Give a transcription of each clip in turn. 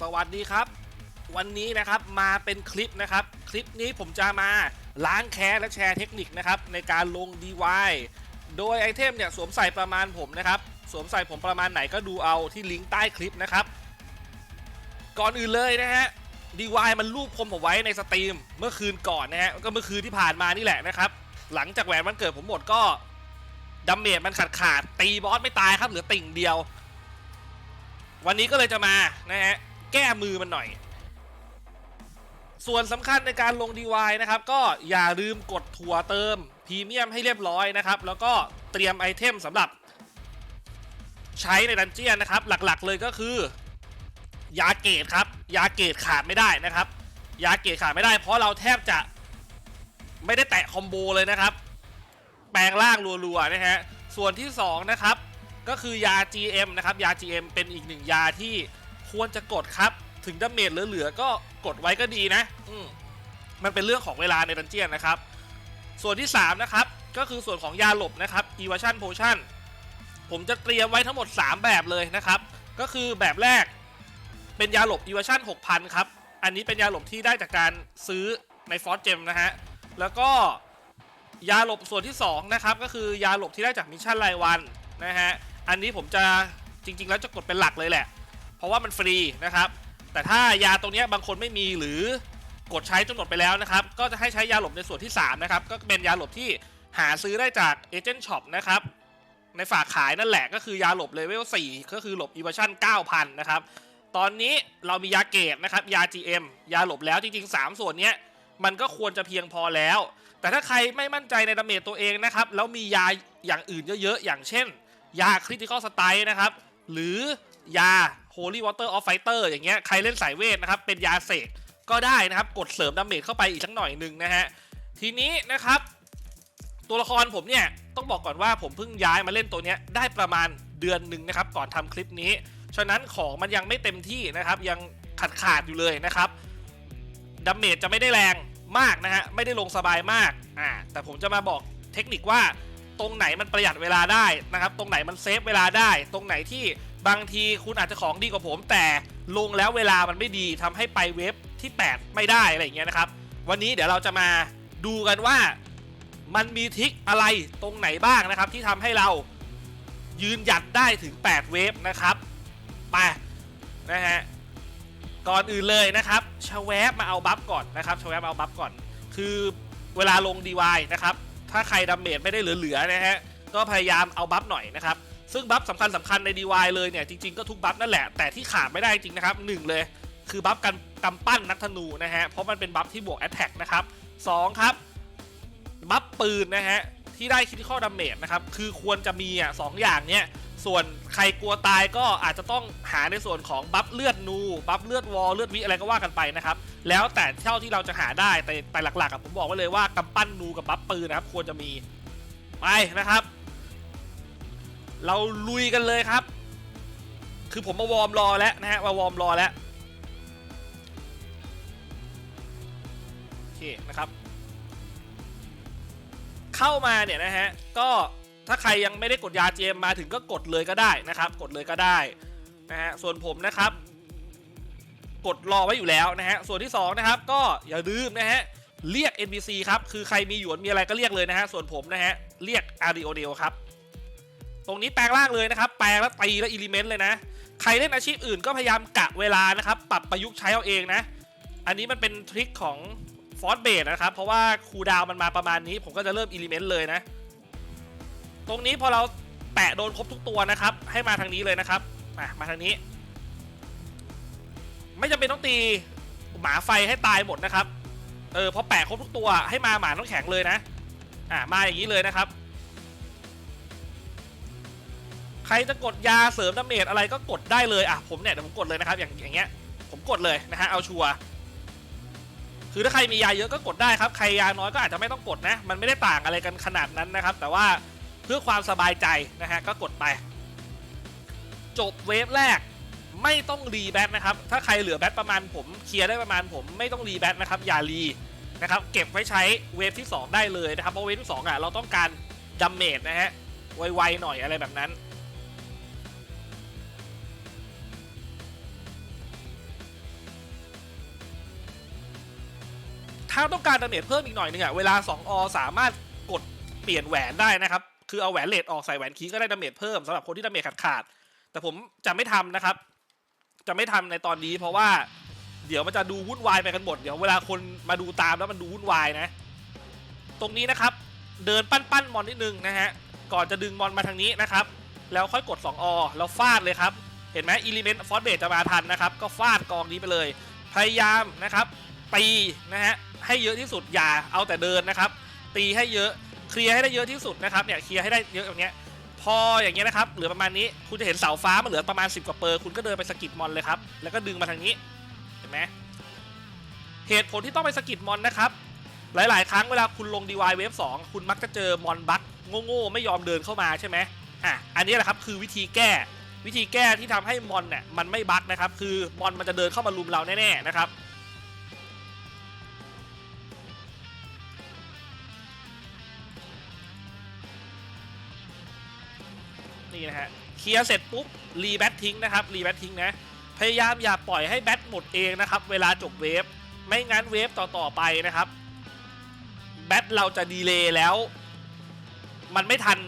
สวัสดีครับ วันนี้นะครับมาเป็นคลิปนะครับ คลิปนี้ผมจะมาล้างแค้นและแชร์เทคนิคนะครับในการลง DY โดยไอเทมเนี่ยสวมใส่ประมาณผมนะครับ สวมใส่ผมประมาณไหนก็ดูเอาที่ลิงก์ใต้คลิปนะครับ ก่อนอื่นเลยนะฮะ DY มันรูปคมผมไว้ในสตรีมเมื่อคืนก่อนนะฮะก็เมื่อคืนที่ผ่านมานี่แหละนะครับ หลังจากแหวนวันเกิดผมหมดก็ดัมเมจมันขาดขาดๆตีบอสไม่ตายครับเหลือติ่งเดียววันนี้ก็เลยจะมานะฮะ แก้มือมันหน่อย ส่วนสำคัญในการลง DY นะครับ ก็อย่าลืมกดถั่วเติมพรีเมียมให้เรียบร้อยนะครับ แล้วก็เตรียมไอเทมสำหรับ ใช้ในดันเจียนนะครับ หลักๆเลยก็คือ ยาเกตครับ ยาเกตขาดไม่ได้นะครับ ยาเกตขาดไม่ได้ เพราะเราแทบจะไม่ได้แตะคอมโบเลยนะครับ แปลงร่างรัวๆนะฮะส่วนที่2นะครับก็คือยา GM นะครับยา GM เป็นอีกหนึ่งยาที่ ควรจะกดครับ ถึงดาเมจเหลือๆก็กดไว้ก็ดีนะ อืมมันเป็นเรื่องของเวลาในดันเจียนนะครับ ส่วนที่ 3 นะครับ ก็คือส่วนของยาหลบนะครับ Evasion Potion ผมจะเตรียมไว้ทั้งหมด 3 แบบเลยนะครับ ก็คือแบบแรกเป็นยาหลบ Evasion 6,000 ครับ อันนี้เป็นยาหลบที่ได้จากการซื้อในฟอสเจมนะฮะ แล้วก็ยาหลบส่วนที่ 2 นะครับ ก็คือยาหลบที่ได้จากมิชชั่นรายวันนะฮะ อันนี้ผมจะจริง ๆ แล้วจะกดเป็นหลักเลยแหละ เพราะว่ามันฟรีนะครับ แต่ถ้ายาตรงนี้บางคนไม่มีหรือกดใช้จนหมดไปแล้วนะครับ ก็จะให้ใช้ยาหลบในส่วนที่ 3 นะครับ ก็เป็นยาหลบที่หาซื้อได้จากเอเจนต์ช็อปนะครับ ในฝากขายนั่นแหละก็คือยาหลบเลเวล 4 ก็คือหลบ e v a s i o n 9,000 นะครับ ตอนนี้เรามียาเกตนะครับ ยา GM ยาหลบแล้วจริง ๆ 3 ส่วนนี้มันก็ควรจะเพียงพอแล้ว แต่ถ้าใครไม่มั่นใจในดาเมจตัวเองนะครับ แล้วมียาอย่างอื่นเยอะๆ อย่างเช่น ยา Critical Strike นะครับ หรือยา Holy Water of Fighter อย่างเงี้ยใครเล่นสายเวทนะครับ เป็นยาเสกก็ได้นะครับ กดเสริมดาเมจเข้าไปอีกสักหน่อยหนึ่งนะฮะ ทีนี้นะครับ ตัวละครผมเนี่ยต้องบอกก่อนว่าผมเพิ่งย้ายมาเล่นตัวเนี้ยได้ประมาณเดือนหนึ่งนะครับ ก่อนทำคลิปนี้ ฉะนั้นของมันยังไม่เต็มที่นะครับ ยังขาดขาดอยู่เลยนะครับดาเมจจะไม่ได้แรงมากนะฮะไม่ได้ลงสบายมากอ่าแต่ผมจะมาบอกเทคนิคว่าตรงไหนมันประหยัดเวลาได้นะครับ ตรงไหนมันเซฟเวลาได้ ตรงไหนที่ บางทีคุณอาจจะของดีกว่าผม แต่ลงแล้วเวลามันไม่ดีทำให้ไปเว็บที่ 8 ไม่ได้อะไรอย่างเงี้ยนะครับ วันนี้เดี๋ยวเราจะมาดูกันว่ามันมีทิคอะไรตรงไหนบ้างนะครับ ที่ทำให้เรายืนหยัดได้ถึง 8 เวฟนะครับไปนะฮะก่อนอื่นเลยนะครับชาแวบมาเอาบัฟก่อนนะครับชาแวบมาเอาบัฟก่อน คือเวลาลง DY นะครับ ถ้าใครดาเมจไม่ได้เหลือๆนะฮะก็พยายามเอาบัฟหน่อยนะครับ ซึ่งบัฟสำคัญสำคัญใน DY เลยเนี่ยจริงๆก็ทุกบัฟนั่นแหละแต่ที่ขาดไม่ได้จริงนะครับหนึ่งเลย คือบัฟกันกำปั้นนักธนูนะฮะเพราะมันเป็นบัฟที่บวก Attack นะครับสองครับบัฟปืนนะฮะที่ได้คิดข้อดาเมจนะครับคือควรจะมีอะสองอย่างเนี้ยส่วนใครกลัวตายก็อาจจะต้องหาในส่วนของบัฟเลือดนูบัฟเลือดวอลเลือดวิอะไรก็ว่ากันไปนะครับแล้วแต่เท่าที่เราจะหาได้แต่แต่หลักๆผมบอกไว้เลยว่ากำปั้นนูกับบัฟปืนนะครับควรจะมีไปนะครับ เราลุยกันเลยครับ คือผมมาวอร์มรอแล้วนะฮะมาวอร์มรอแล้วโอเคนะครับ เข้ามาเนี่ยนะฮะก็ถ้าใครยังไม่ได้กดยาเจมมาถึงก็กดเลยก็ได้นะครับ กดเลยก็ได้นะฮะส่วนผมนะครับ กดรอไว้อยู่แล้วนะฮะส่วนที่2นะครับก็อย่าลืมนะฮะเรียก NPC ครับ คือใครมีหยวนมีอะไรก็เรียกเลยนะฮะส่วนผมนะฮะเรียก a r i o d e l ครับ ตรงนี้แปลงร่างเลยนะครับ แปลงแล้วตีแล้วอิเลเมนต์เลยนะ ใครเล่นอาชีพอื่นก็พยายามกะเวลานะครับ ปรับประยุกต์ใช้เอาเองนะ อันนี้มันเป็นทริคของฟอสเบดนะครับ เพราะว่าคูดาวมันมาประมาณนี้ ผมก็จะเริ่มอิเลเมนต์เลยนะ ตรงนี้พอเราแปะโดนครบทุกตัวนะครับ ให้มาทางนี้เลยนะครับ มามาทางนี้ ไม่จำเป็นต้องตีหมาไฟให้ตายหมดนะครับ เออพอแปะครบทุกตัวให้มาหมาต้องแข็งเลยนะ อ่ามาอย่างนี้เลยนะครับ ใครจะกดยาเสริมดาเมจอะไรก็กดได้เลยอะผมเนี่ยเดี๋ยวผมกดเลยนะครับอย่างอย่างเงี้ยผมกดเลยนะฮะเอาชัวร์คือถ้าใครมียาเยอะก็กดได้ครับใครยาน้อยก็อาจจะไม่ต้องกดนะมันไม่ได้ต่างอะไรกันขนาดนั้นนะครับ แต่ว่าเพื่อความสบายใจนะฮะก็กดไป จบเวฟแรกไม่ต้องรีแบทนะครับ ถ้าใครเหลือแบทประมาณผมเคลียร์ได้ประมาณผมไม่ต้องรีแบทนะครับอย่ารีนะครับเก็บไว้ใช้เวฟที่ 2 ได้เลยนะครับเพราะเวฟที่2อะเราต้องการดัมเมจนะฮะไวๆหน่อยอะไรแบบนั้น ถ้าต้องการดาเมจเพิ่มอีกหน่อยนึงอะเวลา 2 อ สามารถกดเปลี่ยนแหวนได้นะครับ คือเอาแหวนเลดออกใส่แหวนคีก็ได้ดาเมจเพิ่มสำหรับคนที่ดาเมจขาดขาดๆแต่ผมจะไม่ทำนะครับ จะไม่ทำในตอนนี้เพราะว่าเดี๋ยวมันจะดูวุ่นวายไปกันหมด เดี๋ยวเวลาคนมาดูตามแล้วมันดูวุ่นวายนะ ตรงนี้นะครับ เดินปั้นปั้นๆมอนนิดนึงนะฮะ ก่อนจะดึงมอนมาทางนี้นะครับ แล้วค่อยกด 2 อ แล้วฟาดเลยครับ เห็นไหมอิเลเมนต์ฟอสเบจะมาทันนะครับ ก็ฟาดกองนี้ไปเลย พยายามนะครับ ตีนะฮะให้เยอะที่สุดอย่าเอาแต่เดินนะครับ ตีให้เยอะเคลียร์ให้ได้เยอะที่สุดนะครับเนี่ยเคลียร์ให้ได้เยอะอย่างเงี้ยพออย่างเงี้ยนะครับเหลือประมาณนี้คุณจะเห็นเสาฟ้ามันเหลือประมาณ 10 กว่าเปอร์คุณก็เดินไปสกิดมอนเลยครับแล้วก็ดึงมาทางนี้เห็นไหมเหตุผลที่ต้องไปสกิดมอนนะครับหลาย ๆ ครั้งเวลาคุณลง DY Wave 2คุณมักจะเจอมอนบัคโง่ๆไม่ยอมเดินเข้ามาใช่ไหมอะอันนี้แหละครับคือวิธีแก้วิธีแก้ที่ทำให้มอนเนี่ยมันไม่บัคนะครับคือมอนมันจะเดินเข้ามาลุมเราแน่ๆนะครับ นี่นะฮะเคลียร์เสร็จปุ๊บรีแบททิ้งนะครับรีแบททิ้งนะพยายามอย่าปล่อยให้แบทหมดเองนะครับเวลาจบเวฟไม่งั้นเวฟต่อๆไปนะครับแบทเราจะดีเลย์แล้ว มันไม่ทัน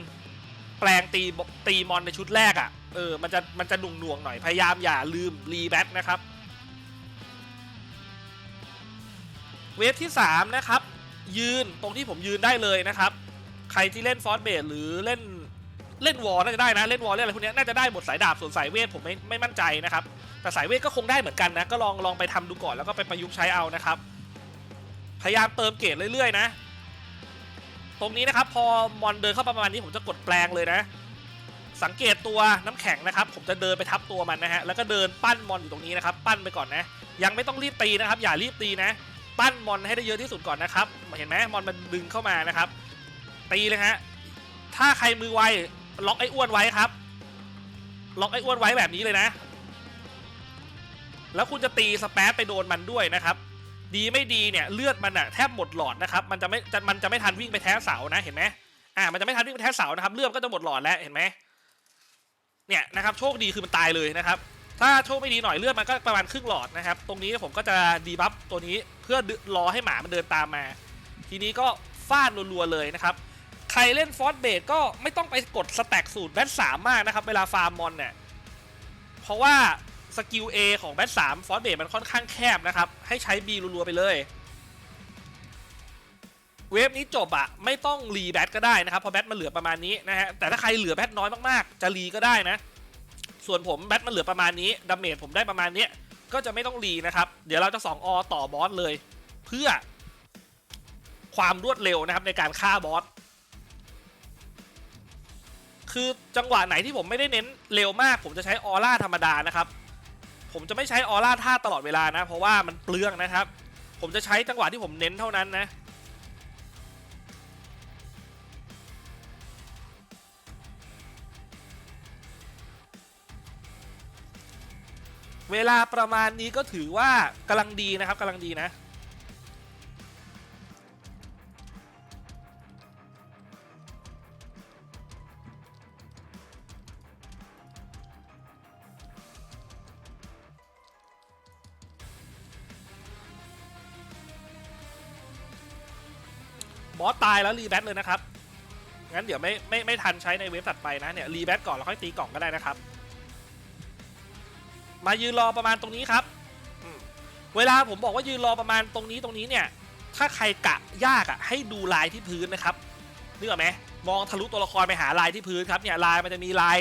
แปลงตีตีมอนในชุดแรกอะ่ะเออมันจะมันจะหน่วงหน่วงหน่อยพยายามอย่าลืมรีแบทนะครับเวฟที่ 3 นะครับ ยืนตรงที่ผมยืนได้เลยนะครับ ใครที่เล่นฟอสเบดหรือเล่น เล่นวอลน่าจะได้นะเล่นวอลเล่นอะไรพวกนี้น่าจะได้หมดสายดาบส่วนสายเวทผมไม่ไม่มั่นใจนะครับแต่สายเวทก็คงได้เหมือนกันนะก็ลองลองไปทำดูก่อนแล้วก็ไปประยุกต์ใช้เอานะครับ พยายามเติมเกรดเรื่อยๆนะ ตรงนี้นะครับพอมอนเดินเข้าประมาณนี้ผมจะกดแปลงเลยนะ สังเกตตัวน้ำแข็งนะครับ ผมจะเดินไปทับตัวมันนะฮะแล้วก็เดินปั้นมอนอยู่ตรงนี้นะครับ ปั้นไปก่อนนะ ยังไม่ต้องรีบตีนะครับ อย่ารีบตีนะ ปั้นมอนให้ได้เยอะที่สุดก่อนนะครับเห็นไหมมอนมันดึงเข้ามานะครับตีเลยฮะถ้าใครมือไว ล็อกไอ้อ้วนไว้ครับ ล็อกไอ้อ้วนไว้แบบนี้เลยนะ แล้วคุณจะตีสเปซไปโดนมันด้วยนะครับ ดีไม่ดีเนี่ยเลือดมันอะแทบหมดหลอดนะครับ มันจะไม่จะมันจะไม่ทันวิ่งไปแท้เสานะเห็นไหมอ่ามันจะไม่ทันวิ่งไปแท้เสานะครับ เลือดก็จะหมดหลอดแล้วเห็นไหมเนี่ยนะครับโชคดีคือมันตายเลยนะครับ ถ้าโชคไม่ดีหน่อยเลือดมันก็ประมาณครึ่งหลอดนะครับ ตรงนี้ผมก็จะดีบัฟตัวนี้เพื่อรอให้หมามันเดินตามมา ทีนี้ก็ฟาดรัวๆเลยนะครับ ใครเล่นฟอสเบดก็ไม่ต้องไปกดสแต็กสูตรแบทสามมากนะครับ เวลาฟาร์มมอนเนี่ยเพราะว่าสกิล A ของแบทสามฟอสเบดมันค่อนข้างแคบนะครับ ให้ใช้ B รัวๆไปเลย เวฟนี้จบอะไม่ต้องรีแบทก็ได้นะครับเพราะแบทมันเหลือประมาณนี้นะฮะแต่ถ้าใครเหลือแบทน้อยมากๆ จะรีก็ได้นะ ส่วนผมแบทมันเหลือประมาณนี้ดาเมจผมได้ประมาณนี้ก็จะไม่ต้องรีนะครับ เดี๋ยวเราจะ 2 อ ต่อบอสเลย เพื่อความรวดเร็วนะครับในการฆ่าบอส คือจังหวะไหนที่ผมไม่ได้เน้นเร็วมาก ผมจะใช้ออร่าธรรมดานะครับ ผมจะไม่ใช้ออร่าท่าตลอดเวลานะ เพราะว่ามันเปลืองนะครับ ผมจะใช้จังหวะที่ผมเน้นเท่านั้นนะเวลาประมาณนี้ก็ถือว่ากำลังดีนะครับกำลังดีนะ อสตายแล้วรีแบทเลยนะครับ งั้นเดี๋ยวไม่ไม่ไม่ทันใช้ในเว็บถัดไปนะเนี่ยรีแบทก่อนแล้วค่อยตีกล่องก็ได้นะครับ มายืนรอประมาณตรงนี้ครับ เวลาผมบอกว่ายืนรอประมาณตรงนี้ตรงนี้เนี่ย ถ้าใครกะยากอะให้ดูลายที่พื้นนะครับนึกออกไหมมองทะลุตัวละครไปหาลายที่พื้นครับเนี่ยลายมันจะมีลาย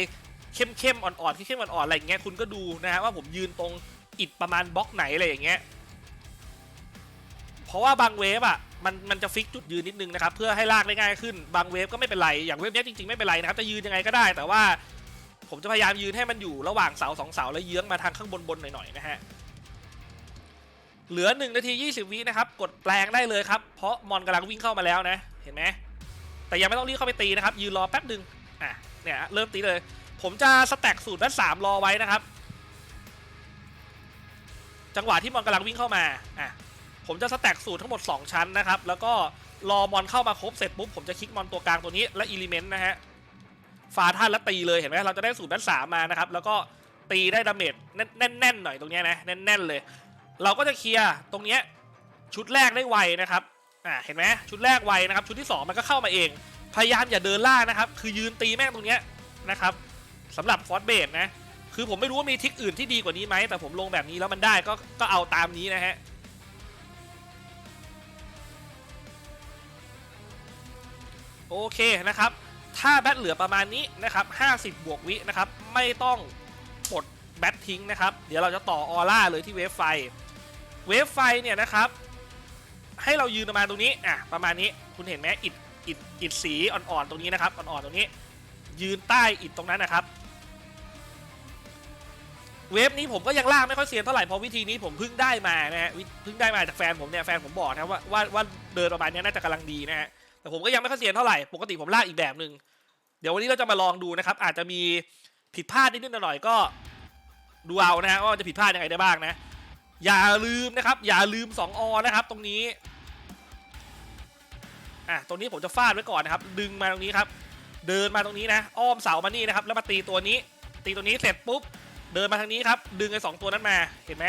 เข้มเข้มๆอ่อนๆเข้มๆอ่อนๆอะไรอย่างเงี้ยคุณก็ดูนะฮะว่าผมยืนตรงอิดประมาณบล็อกไหนอะไรอย่างเงี้ย เพราะว่าบางเวฟอะ มันมันจะฟิกจุดยืนนิดนึงนะครับเพื่อให้ลากได้ง่ายขึ้นบางเวฟก็ไม่เป็นไรอย่างเวฟนี้จริงๆไม่เป็นไรนะครับจะยืนยังไงก็ได้ แต่ว่าผมจะพยายามยืนให้มันอยู่ระหว่างเสาสองเสาแล้วเยื้องมาทางข้างบนบนๆหน่อยๆนะฮะเหลือ1นาที 20 วินะครับ กดแปลงได้เลยครับ เพราะมอนกำลังวิ่งเข้ามาแล้วนะ เห็นไหมแต่ยังไม่ต้องรีบเข้าไปตีนะครับ ยืนรอแป๊บหนึ่งอะเนี่ยเริ่มตีเลย ผมจะสแต็กสูตรด้านสามรอไว้นะครับ จังหวะที่มอนกำลังวิ่งเข้ามาอะ ผมจะสแต็กสูตรทั้งหมด 2 ชั้นนะครับ แล้วก็รอมอนเข้ามาครบเสร็จปุ๊บ ผมจะคลิกมอนตัวกลางตัวนี้และอิเลเมนต์นะฮะฟาท่านแล้วตีเลยเห็นไหมเราจะได้สูตรด้านสามมานะครับ แล้วก็ตีได้ดาเมจแน่นๆหน่อยตรงนี้นะแน่นๆเลย เราก็จะเคลียร์ตรงเนี้ยชุดแรกได้ไวนะครับอ่าเห็นไหมชุดแรกไวนะครับชุดที่สองมันก็เข้ามาเอง พยายามอย่าเดินล่านะครับ คือยืนตีแม่งตรงเนี้ยนะครับสำหรับฟอสเบดนะคือผมไม่รู้ว่ามีทริคอื่นที่ดีกว่านี้ไหมแต่ผมลงแบบนี้แล้วมันได้ก็ก็เอาตามนี้นะฮะ โอเคนะครับ ถ้าแบตเหลือประมาณนี้นะครับ 50 บวกวินะครับ ไม่ต้องปลดแบตทิ้งนะครับ เดี๋ยวเราจะต่อออร่าเลยที่เวฟไฟ เวฟไฟเนี่ยนะครับ ให้เรายืนประมาณตรงนี้ อะ ประมาณนี้ คุณเห็นไหมอิดอิดอิดสีอ่อนๆตรงนี้นะครับ อ่อนๆตรงนี้ ยืนใต้อิดตรงนั้นนะครับ เวฟนี้ผมก็ยังล่ากไม่ค่อยเซียนเท่าไหร่เพราะวิธีนี้ผมเพิ่งได้มานะฮะ เพิ่งได้มาจากแฟนผมเนี่ย แฟนผมบอกนะว่าว่าว่าเดินประมาณเนี้ยน่าจะกำลังดีนะฮะ แต่ผมก็ยังไม่ค่อยเซียนเท่าไหร่ ปกติผมลากอีกแบบหนึ่งเดี๋ยววันนี้เราจะมาลองดูนะครับ อาจจะมีผิดพลาดนิดๆหน่อยๆก็ดูเอานะฮะว่าจะผิดพลาดยังไงได้บ้างนะ อย่าลืมนะครับ อย่าลืม 2อนะครับ ตรงนี้อะตรงนี้ผมจะฟาดไว้ก่อนนะครับ ดึงมาตรงนี้ครับ เดินมาตรงนี้นะ อ้อมเสามานี่นะครับ แล้วมาตีตัวนี้ ตีตัวนี้เสร็จปุ๊บ เดินมาทางนี้ครับ ดึงไอ้สองตัวนั้นมา เห็นไหม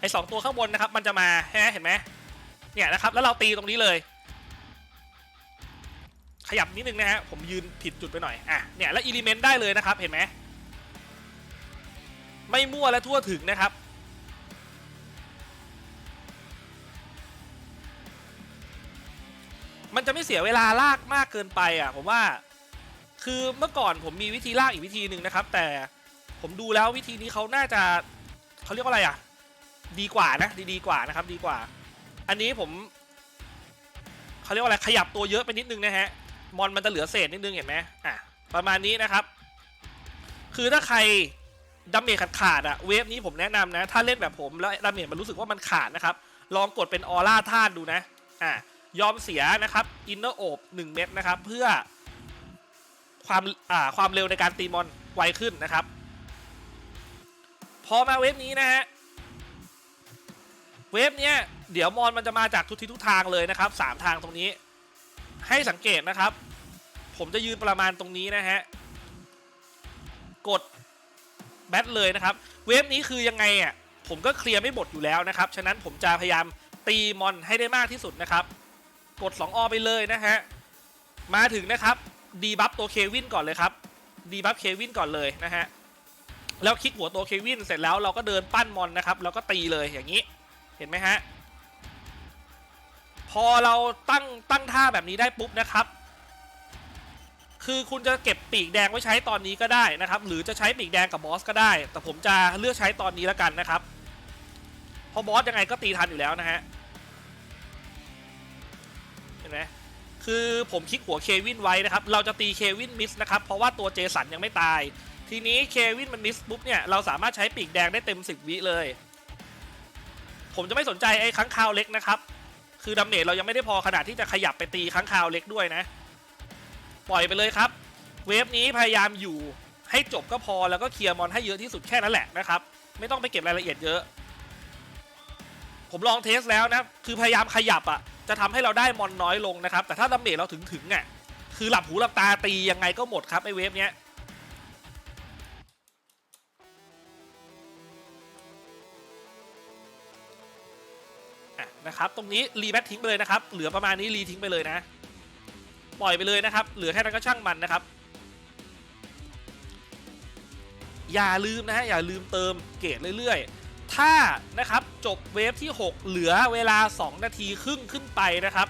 ไอ้สองตัวข้างบนนะครับ มันจะมาฮะเห็นไหมเนี่ยนะครับ แล้วเราตีตรงนี้เลย ขยับนิดนึงนะฮะผมยืนผิดจุดไปหน่อยอะเนี่ยแล้วอิเลเมนต์ได้เลยนะครับเห็นไหมไม่มั่วและทั่วถึงนะครับมันจะไม่เสียเวลาลากมากเกินไปอะผมว่าคือเมื่อก่อนผมมีวิธีลากอีกวิธีหนึ่งนะครับ แต่ผมดูแล้ววิธีนี้เขาน่าจะเขาเรียกว่าอะไรอะ ดีกว่านะดีดีกว่านะครับ ดีกว่า อันนี้ผมเขาเรียกว่าอะไรขยับตัวเยอะไปนิดนึงนะฮะ มอนมันจะเหลือเศษนิดนึงเห็นไหมอะประมาณนี้นะครับ คือถ้าใครดาเมจขาดขาดอะเวฟนี้ผมแนะนำนะ ถ้าเล่นแบบผมแล้วดาเมจมันรู้สึกว่ามันขาดนะครับ ลองกดเป็นออร่าธาตุดูนะอะยอมเสียนะครับอินเนอร์โอบ1เม็ดนะครับ เพื่อความอ่าความเร็วในการตีมอนไวขึ้นนะครับ พอมาเวฟนี้นะฮะเวฟเนี้ยเดี๋ยวมอนมันจะมาจากทุกทิศทุกทางเลยนะครับสามทางตรงนี้ ให้สังเกตนะครับ ผมจะยืนประมาณตรงนี้นะฮะ กดแบทเลยนะครับ เวฟนี้คือยังไงอะผมก็เคลียร์ไม่หมดอยู่แล้วนะครับ ฉะนั้นผมจะพยายามตีมอนให้ได้มากที่สุดนะครับ กด 2 อไปเลยนะฮะ มาถึงนะครับดีบัฟตัวเควินก่อนเลยครับดีบัฟเควินก่อนเลยนะฮะ แล้วคลิกหัวตัวเควินเสร็จแล้วเราก็เดินปั้นมอนนะครับ แล้วก็ตีเลยอย่างนี้ เห็นไหมฮะ พอเราตั้งตั้งท่าแบบนี้ได้ปุ๊บนะครับ คือคุณจะเก็บปีกแดงไว้ใช้ตอนนี้ก็ได้นะครับ หรือจะใช้ปีกแดงกับบอสก็ได้ แต่ผมจะเลือกใช้ตอนนี้แล้วกันนะครับเพราะบอสยังไงก็ตีทันอยู่แล้วนะฮะเห็นไหมคือผมคลิกหัวเควินไว้นะครับ เราจะตีเควินมิสนะครับ เพราะว่าตัวเจสันยังไม่ตาย ทีนี้เควินมันมิสปุ๊บเนี่ย เราสามารถใช้ปีกแดงได้เต็ม 10 วิเลย ผมจะไม่สนใจไอ้ค้างคาวเล็กนะครับ คือดาเมจเรายังไม่ได้พอขนาดที่จะขยับไปตีค้างคาวเล็กด้วยนะ ปล่อยไปเลยครับ เวฟนี้พยายามอยู่ให้จบก็พอแล้วก็เคลียร์มอนให้เยอะที่สุดแค่นั้นแหละนะครับ ไม่ต้องไปเก็บรายละเอียดเยอะ ผมลองเทสแล้วนะ คือพยายามขยับอะ่ะจะทำให้เราได้มอนน้อยลงนะครับ แต่ถ้าดาเมจเราถึงถึงอะ่ะคือหลับหูหลับตาตียังไงก็หมดครับไอเวฟเนี้ย นะครับ ตรงนี้รีแบททิ้งไปเลยนะครับ เหลือประมาณนี้รีทิ้งไปเลยนะ ปล่อยไปเลยนะครับ เหลือแค่นั้นก็ช่างมันนะครับ อย่าลืมนะฮะอย่าลืมเติมเกรดเรื่อยๆ ถ้านะครับจบเวฟที่ 6 เหลือเวลา 2 นาทีครึ่งขึ้นไปนะครับ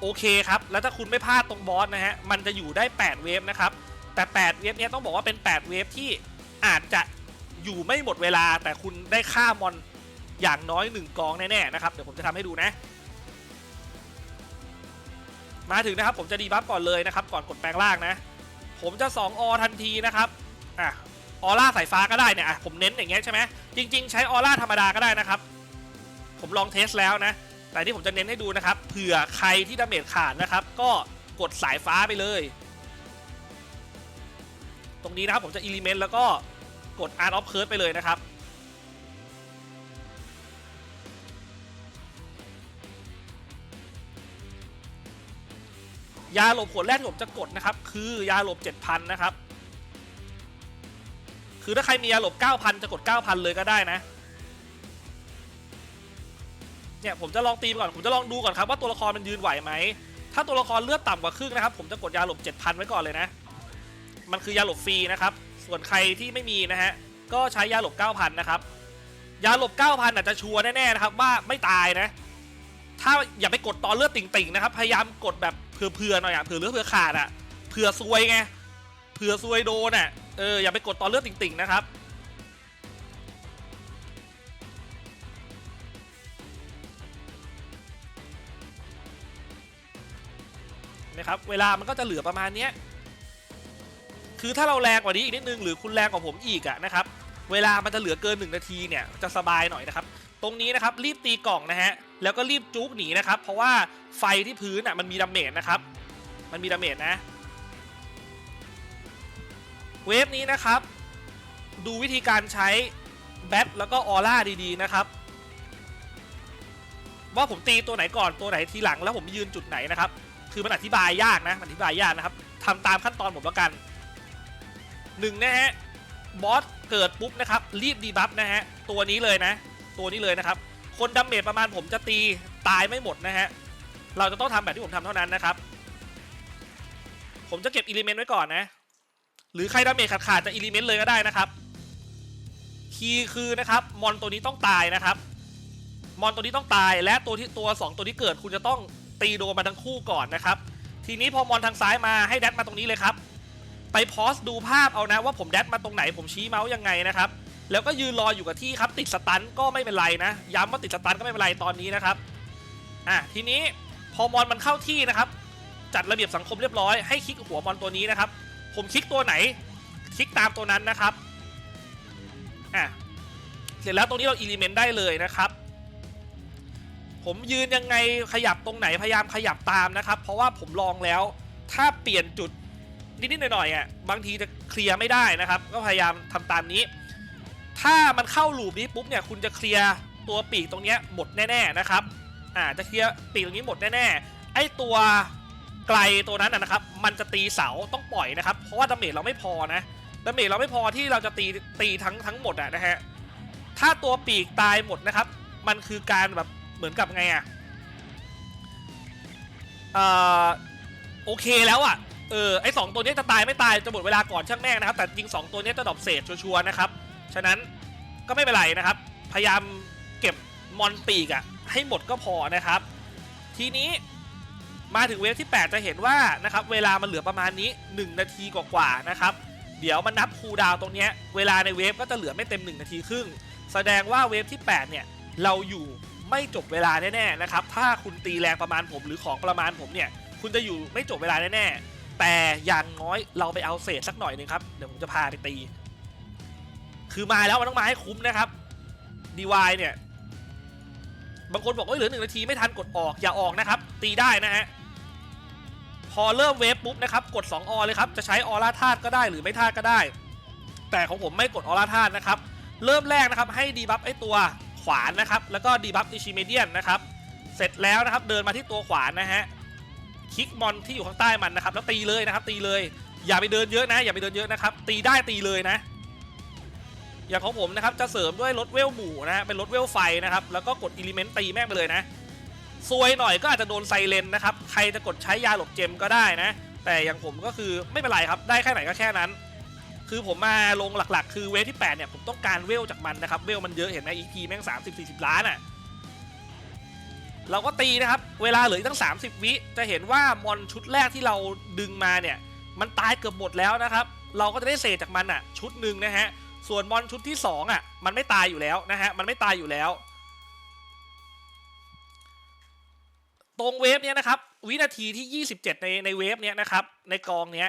โอเคครับ แล้วถ้าคุณไม่พลาดตรงบอสนะฮะ มันจะอยู่ได้ 8 เวฟนะครับ แต่ 8 เวฟเนี้ยต้องบอกว่าเป็น 8 เวฟที่อาจจะอยู่ไม่หมดเวลาแต่คุณได้ฆ่ามอน อย่างน้อย 1 กองแน่ๆนะครับเดี๋ยวผมจะทำให้ดูนะ มาถึงนะครับผมจะดีบัฟก่อนเลยนะครับ ก่อนกดแปลงร่างนะ ผมจะ 2 อทันทีนะครับอะออร่าสายฟ้าก็ได้เนี่ยอะผมเน้นอย่างเงี้ยใช่ไหมจริง ๆ ใช้ออร่าธรรมดาก็ได้นะครับ ผมลองเทสแล้วนะ แต่ที่ผมจะเน้นให้ดูนะครับเผื่อใครที่ดาเมจขาดนะครับ ก็กดสายฟ้าไปเลย ตรงนี้นะครับผมจะ Element แล้วก็กด Art of Curse ไปเลยนะครับ ยาหลบขวดแรกที่ผมจะกดนะครับ คือยาหลบ 7,000 นะครับ คือถ้าใครมียาหลบ 9,000 จะกด 9,000 เลยก็ได้นะ เนี่ยผมจะลองตีก่อน ผมจะลองดูก่อนครับว่าตัวละครมันยืนไหวไหม ถ้าตัวละครเลือดต่ำกว่าครึ่งนะครับ ผมจะกดยาหลบ 7,000 ไว้ก่อนเลยนะ มันคือยาหลบฟรีนะครับ ส่วนใครที่ไม่มีนะฮะ ก็ใช้ยาหลบ 9,000 นะครับ ยาหลบ 9,000อาจจะชัวร์แน่ๆนะครับว่าไม่ตายนะ ถ้าอย่าไปกดตอนเลือดติ่งๆนะครับ พยายามกดแบบ เผื่อๆหน่อยอะเผื่อเลือดเผื่อขาดอะเผื่อซวยไงเผื่อซวยโดนอะเอออย่าไปกดตอนเลือดติ่งๆนะครับนะครับเวลามันก็จะเหลือประมาณเนี้ยคือถ้าเราแรงกว่านี้อีกนิดนึงหรือคุณแรงกว่าผมอีกอะนะครับเวลามันจะเหลือเกิน 1 นาทีเนี่ยจะสบายหน่อยนะครับ ตรงนี้นะครับรีบตีกล่องนะฮะ แล้วก็รีบจุกหนีนะครับ เพราะว่าไฟที่พื้นอะมันมีดาเมจนะครับ มันมีดาเมจนะ เวฟนี้นะครับ ดูวิธีการใช้แบทแล้วก็ออร่าดีๆนะครับ ว่าผมตีตัวไหนก่อนตัวไหนทีหลังแล้วผมยืนจุดไหนนะครับ คือมันอธิบายยากนะมันอธิบายยากนะครับทำตามขั้นตอนผมแล้วกันหนึ่งนะฮะบอสเกิดปุ๊บนะครับ รีบดีบัฟนะฮะตัวนี้เลยนะ ตัวนี้เลยนะครับ คนดาเมจประมาณผมจะตีตายไม่หมดนะฮะ เราจะต้องทำแบบที่ผมทำเท่านั้นนะครับ ผมจะเก็บอิเลเมนต์ไว้ก่อนนะ หรือใครดาเมจขาดๆจะอิเลเมนต์เลยก็ได้นะครับ คีย์คือนะครับมอนตัวนี้ต้องตายนะครับ มอนตัวนี้ต้องตายและตัวที่ตัว 2 ตัวที่เกิดคุณจะต้องตีโดนมาทั้งคู่ก่อนนะครับ ทีนี้พอมอนทางซ้ายมาให้แดดมาตรงนี้เลยครับ ไปพอสดูภาพเอานะว่าผมแดดมาตรงไหนผมชี้เมาส์ยังไงนะครับ แล้วก็ยืนรออยู่กับที่ครับติดสตันก็ไม่เป็นไรนะย้ำว่าติดสตันก็ไม่เป็นไรตอนนี้นะครับอะทีนี้พอมอนมันเข้าที่นะครับ จัดระเบียบสังคมเรียบร้อยให้คลิกหัวมอนตัวนี้นะครับ ผมคลิกตัวไหน คลิกตามตัวนั้นนะครับอะเสร็จแล้วตรงนี้เราอิเลเมนต์ได้เลยนะครับ ผมยืนยังไงขยับตรงไหนพยายามขยับตามนะครับ เพราะว่าผมลองแล้ว ถ้าเปลี่ยนจุดนิดๆหน่อยๆอะบางทีจะเคลียร์ไม่ได้นะครับ ก็พยายามทำตามนี้ ถ้ามันเข้าลูปนี้ปุ๊บเนี่ยคุณจะเคลียร์ตัวปีกตรงนี้หมดแน่ๆนะครับอ่าจะเคลียร์ปีกตรงนี้หมดแน่ๆไอตัวไกลตัวนั้นนะครับ มันจะตีเสาต้องปล่อยนะครับ เพราะว่าดาเมจเราไม่พอนะดาเมจเราไม่พอที่เราจะตีตีทั้งทั้งหมดอะนะฮะถ้าตัวปีกตายหมดนะครับ มันคือการแบบเหมือนกับไงอะเอ่อโอเคแล้วอะเออไอสองตัวนี้จะตายไม่ตายจะหมดเวลาก่อนช่างแม่งนะครับ แต่จริงสองตัวนี้จะดรอปเศษชัวร์ๆนะครับ ฉะนั้นก็ไม่เป็นไรนะครับ พยายามเก็บมอนปีกอะให้หมดก็พอนะครับ ทีนี้มาถึงเวฟที่ 8 จะเห็นว่านะครับเวลามันเหลือประมาณนี้ 1 นาทีกว่าๆนะครับ เดี๋ยวมันนับคูดาวตรงเนี้ยเวลาในเวฟก็จะเหลือไม่เต็ม 1 นาทีครึ่ง แสดงว่าเวฟที่ 8 เนี่ย เราอยู่ไม่จบเวลาแน่ๆนะครับ ถ้าคุณตีแรงประมาณผมหรือของประมาณผมเนี่ย คุณจะอยู่ไม่จบเวลาแน่ๆแต่อย่างน้อยเราไปเอาเศษสักหน่อยหนึงครับ เดี๋ยวผมจะพาไปตี คือมาแล้วมันต้องมาให้คุ้มนะครับ DY เนี่ยบางคนบอกว่าเหลือหนึ่งนาทีไม่ทันกดออกอย่าออกนะครับ ตีได้นะฮะพอเริ่มเวฟปุ๊บนะครับกด 2 ออเลยครับจะใช้ออร่าธาตุก็ได้หรือไม่ธาตุก็ได้ แต่ของผมไม่กดออร่าธาตุนะครับเริ่มแรกนะครับให้ดีบัฟไอตัวขวานนะครับแล้วก็ดีบัฟอิชิเมเดียนนะครับเสร็จแล้วนะครับเดินมาที่ตัวขวานนะฮะคลิกมอนที่อยู่ข้างใต้มันนะครับแล้วตีเลยนะครับตีเลย อย่าไปเดินเยอะนะ อย่าไปเดินเยอะนะครับตีได้ตีเลยนะ อย่างของผมนะครับจะเสริมด้วยรถเวลหมู่นะฮะเป็นรถเวลไฟนะครับแล้วก็กดอิเลเมนต์ตีแม่งไปเลยนะซวยหน่อยก็อาจจะโดนไซเลนนะครับใครจะกดใช้ยาหลบเจมก็ได้นะ แต่อย่างผมก็คือไม่เป็นไรครับได้แค่ไหนก็แค่นั้น คือผมมาลงหลักๆ คือเวฟที่ 8 เนี่ยผมต้องการเวลจากมันนะครับเวลมันเยอะเห็นไหม EP แม่ง30 40ล้านอะ่ะเราก็ตีนะครับเวลาเหลืออีกตั้ง 30 วิจะเห็นว่ามอนชุดแรกที่เราดึงมาเนี่ยมันตายเกือบหมดแล้วนะครับ เราก็จะได้เศษจากมันอะชุดหนึ่งนะฮะ ส่วนมอนชุดที่2อะมันไม่ตายอยู่แล้วนะฮะมันไม่ตายอยู่แล้ว ตรงเวฟเนี้ยนะครับวินาทีที่ 27 ในในเวฟเนี้ยนะครับในกองเนี้ย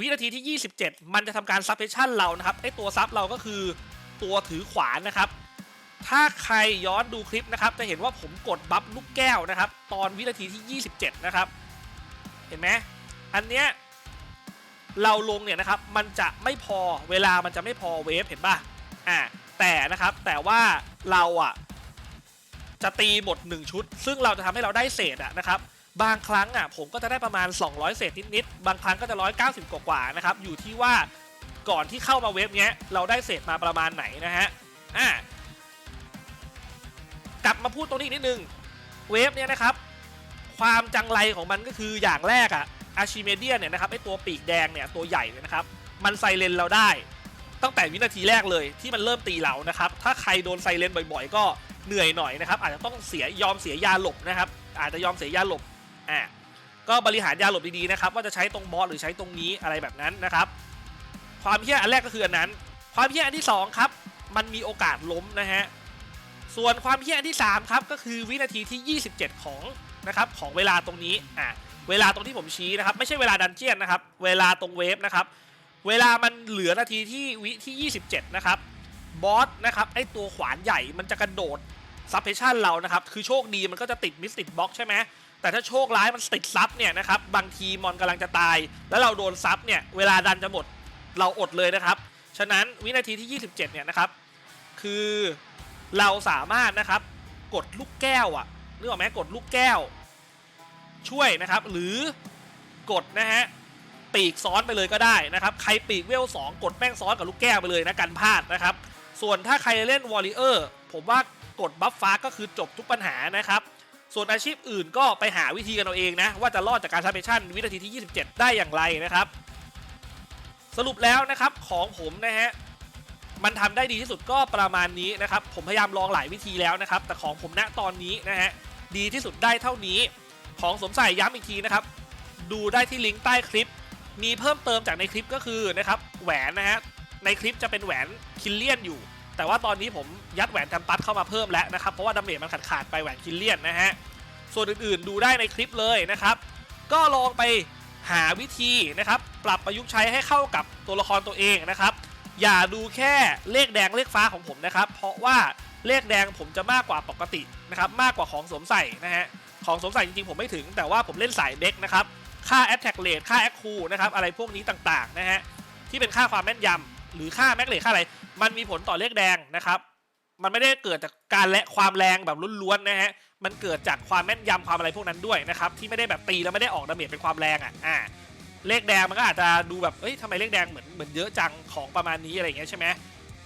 วินาทีที่ 27 มันจะทำการซับเพชชั่นเรานะครับไอตัวซับเราก็คือตัวถือขวานนะครับ ถ้าใครย้อนดูคลิปนะครับ จะเห็นว่าผมกดบัฟลูกแก้วนะครับ ตอนวินาทีที่ 27 นะครับ เห็นไหมอันเนี้ย เราลงเนี่ยนะครับมันจะไม่พอเวลามันจะไม่พอเวฟเห็นป่ะอ่าแต่นะครับแต่ว่าเราอะจะตีหมด 1 ชุด ซึ่งเราจะทำให้เราได้เศษอะนะครับบางครั้งอะผมก็จะได้ประมาณ 200 เศษนิดๆบางครั้งก็จะ 190 กว่าๆนะครับอยู่ที่ว่าก่อนที่เข้ามาเว็บเนี้ยเราได้เศษมาประมาณไหนนะฮะอะกลับมาพูดตรงนี้อีกนิดนึงเวฟเนี่ยนะครับ ความจังไรของมันก็คืออย่างแรกอะ อาชิเมเดียเนี่ยนะครับไอตัวปีกแดงเนี่ยตัวใหญ่เนี่ยนะครับมันไซเลนเราได้ตั้งแต่วินาทีแรกเลยที่มันเริ่มตีเรานะครับถ้าใครโดนไซเลนบ่อยๆ ก็เหนื่อยหน่อยนะครับอาจจะต้องเสียยอมเสียยาหลบนะครับอาจจะยอมเสียยาหลบอ่าก็บริหารยาหลบดีๆนะครับว่าจะใช้ตรงบอสหรือใช้ตรงนี้อะไรแบบนั้นนะครับความเพี้ยอันแรกก็คืออันนั้น ความเพี้ยอันที่สองครับมันมีโอกาสล้มนะฮะส่วนความเพี้ยอันที่3ครับก็คือวินาทีที่ 27 ของนะครับของเวลาตรงนี้อะ เวลาตรงที่ผมชี้นะครับไม่ใช่เวลาดันเจียนนะครับ เวลาตรงเวฟนะครับ เวลามันเหลือนาทีที่วิที่ 27 นะครับบอสนะครับไอตัวขวานใหญ่มันจะกระโดดซับเพชันเรานะครับ คือโชคดีมันก็จะติดมิสติดบล็อกใช่ไหมแต่ถ้าโชคร้ายมันติดซับเนี่ยนะครับบางทีมอนกำลังจะตาย แล้วเราโดนซับเนี่ยเวลาดันจะหมดเราอดเลยนะครับ ฉะนั้นวินาทีที่ 27 เนี่ยนะครับ คือเราสามารถนะครับกดลูกแก้วอะนึกออกไหมกดลูกแก้ว ช่วยนะครับ หรือกดนะฮะปีกซ้อนไปเลยก็ได้นะครับ ใครปีกเวล 2 กดแป้งซ้อนกับลูกแก้วไปเลยนะกันพลาดนะครับ ส่วนถ้าใครเล่นวอลเลเยอร์ผมว่ากดบัฟฟ้าก็คือจบทุกปัญหานะครับ ส่วนอาชีพอื่นก็ไปหาวิธีกันเอาเองนะ ว่าจะรอดจากการซับเพชั่นวินาทีที่ 27 ได้อย่างไรนะครับ สรุปแล้วนะครับของผมนะฮะมันทำได้ดีที่สุดก็ประมาณนี้นะครับ ผมพยายามลองหลายวิธีแล้วนะครับ แต่ของผมณตอนนี้นะฮะดีที่สุดได้เท่านี้ ของสมใส่ย้ำอีกทีนะครับ ดูได้ที่ลิงก์ใต้คลิป มีเพิ่มเติมจากในคลิปก็คือนะครับแหวนนะฮะในคลิปจะเป็นแหวนคิลเลียนอยู่ แต่ว่าตอนนี้ผมยัดแหวนทัมปัสเข้ามาเพิ่มแล้วนะครับ เพราะว่าดาเมจมันขาดขาดไปแหวนคิลเลียนนะฮะส่วนอื่นๆดูได้ในคลิปเลยนะครับ ก็ลองไปหาวิธีนะครับ ปรับประยุกต์ใช้ให้เข้ากับตัวละครตัวเองนะครับ อย่าดูแค่เลขแดงเลขฟ้าของผมนะครับ เพราะว่าเลขแดงผมจะมากกว่าปกตินะครับ มากกว่าของสวมใส่นะฮะ ของสวมใส่จริงๆผมไม่ถึง แต่ว่าผมเล่นสายเด็กนะครับ ค่า attack rate ค่า a c u นะครับอะไรพวกนี้ต่างๆนะฮะที่เป็นค่าความแม่นยำหรือค่าแม็กเลค่าอะไร มันมีผลต่อเลขแดงนะครับมันไม่ได้เกิดจากการและความแรงแบบล้วนๆนะฮะ มันเกิดจากความแม่นยำความอะไรพวกนั้นด้วยนะครับ ที่ไม่ได้แบบตีแล้วไม่ได้ออกดาเมจเป็นความแรงอะ อ่า เลขแดงมันก็อาจจะดูแบบ เอ้ยทำไมเลขแดงเหมือนเหมือนเยอะจังของประมาณนี้อะไรอย่างเงี้ยใช่ไหม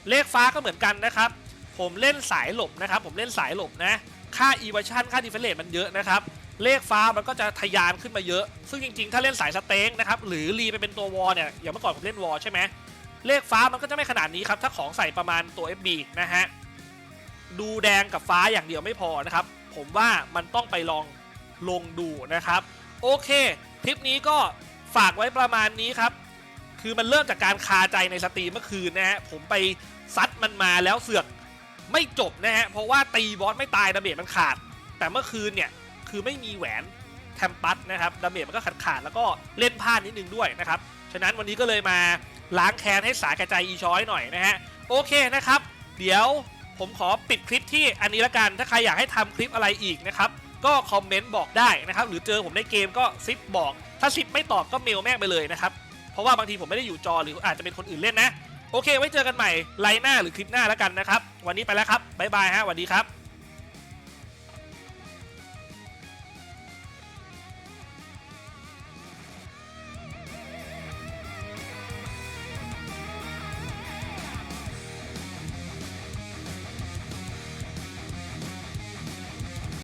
เลขฟ้าก็เหมือนกันนะครับ ผมเล่นสายหลบนะครับ ผมเล่นสายหลบนะ ค่า e v a t i o n ค่า d e f e n s e มันเยอะนะครับ เลขฟ้ามันก็จะทะยานขึ้นมาเยอะ ซึ่งจริงๆ ถ้าเล่นสายสเต็งนะครับหรือรีไปเป็นตัววอลเนี่ยอย่างเมื่อก่อนผมเล่นวอลใช่ไหมเลขฟ้ามันก็จะไม่ขนาดนี้ครับถ้าของใส่ประมาณตัว FB นะฮะดูแดงกับฟ้าอย่างเดียวไม่พอนะครับ ผมว่ามันต้องไปลองลงดูนะครับ โอเคคลิปนี้ก็ฝากไว้ประมาณนี้ครับ คือมันเริ่มจากการคาใจในสตรีมเมื่อคืนนะฮะผมไปซัดมันมาแล้วเสือก ไม่จบนะฮะเพราะว่าตีบอสไม่ตายดาเมจมันขาด แต่เมื่อคืนเนี่ยคือไม่มีแหวนแทมปัสนะครับดาเมจมันก็ขาดขาดๆแล้วก็เล่นพลาดนิดนึงด้วยนะครับฉะนั้นวันนี้ก็เลยมาล้างแค้นให้สาแก่ใจอีช้อยหน่อยนะฮะโอเคนะครับ เดี๋ยวผมขอปิดคลิปที่อันนี้ละกันถ้าใครอยากให้ทำคลิปอะไรอีกนะครับก็คอมเมนต์บอกได้นะครับหรือเจอผมในเกมก็ซิปบอก ถ้าซิปไม่ตอบก็เมลแม่งไปเลยนะครับเพราะว่าบางทีผมไม่ได้อยู่จอหรืออาจจะเป็นคนอื่นเล่นนะ โอเคไว้เจอกันใหม่ไลน์หน้าหรือคลิปหน้าแล้วกันนะครับ วันนี้ไปแล้วครับบ๊ายบายฮะสวัสดีครับ